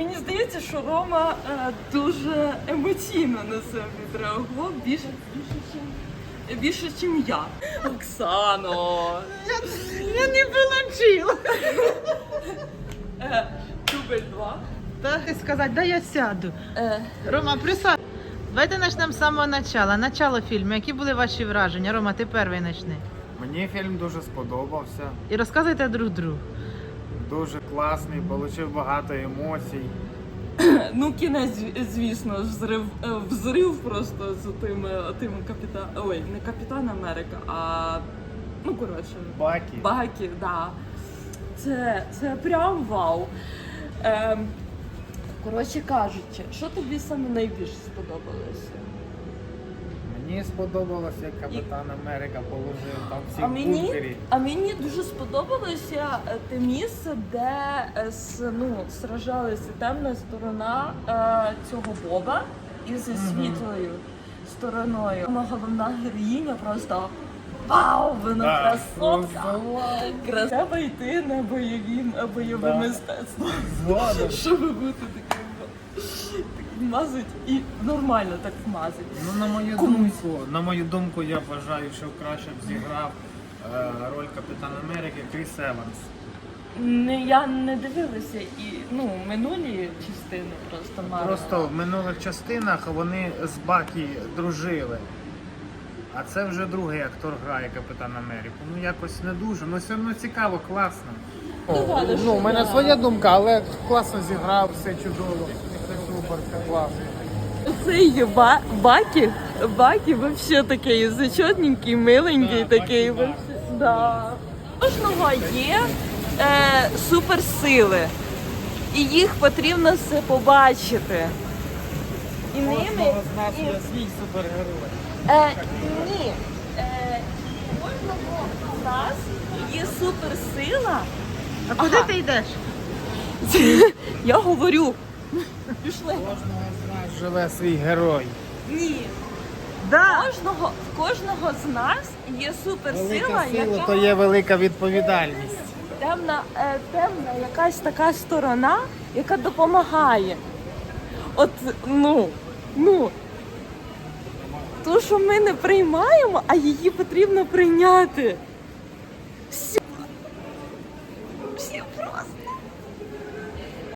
мені здається, що Рома е, дуже емоційно на це відреагував більше, більше, чим, більше, чим я. Оксано! Я не получила. Е, дубль два. Так і сказати, да я сяду. Е, Рома, присад. Давайте почнемо з самого начала. Начало фільму. Які були ваші враження? Рома, ти перший почни. Мені фільм дуже сподобався. І розказуйте друг другу. Дуже класний, отримав багато емоцій. ну, кінець, звісно, ж, взрив, е, взрив просто з тим, е, тим капітан. Ой, не капітан Америка, а ну коротше. Бакі. Бакі, да. Це, це прям вау. Ем, коротше кажучи, що тобі саме найбільше сподобалося? Мені сподобалось, як капітан Америка положив там всі А мені, бункері. а мені дуже сподобалося е, те місце, де е, ну, сражалася темна сторона е, цього Боба із світлою стороною. Головна героїня просто вау, вона красотка! Треба йти на бойові, бойове мистецтво. Щоб бути таким. Так Вмазать і нормально так вмазать. Ну, на мою Комусь. думку, на мою думку, я вважаю, що краще б зіграв е, роль Капітана Америки Кріс Еванс. Не, я не дивилася і ну, минулі частини просто мало. Просто в минулих частинах вони з Бакі дружили. А це вже другий актор грає Капітан Америку. Ну якось не дуже, ну все одно цікаво, класно. Давай, Ну, у мене да. своя думка, але класно зіграв, все чудово. Все супер, все класно. Цей ба- Бакі, Бакі вообще такий зачетненький, миленький Да, такий. Бакі, да. У Кожного є е, суперсили. І їх потрібно все побачити. І ними. Кожного з нас і- є свій супергерой. Е, ні. Е, у кожного з нас є суперсила. А куди Ага. ти йдеш? Я говорю. Пішли. Кожного з нас живе свій герой. Ні. Да. Кожного, в кожного з нас є суперсила, Велика сила яка то є велика відповідальність. темна, е, темна якась така сторона, яка допомагає. От, ну, ну. Ту, що ми не приймаємо, а її потрібно прийняти.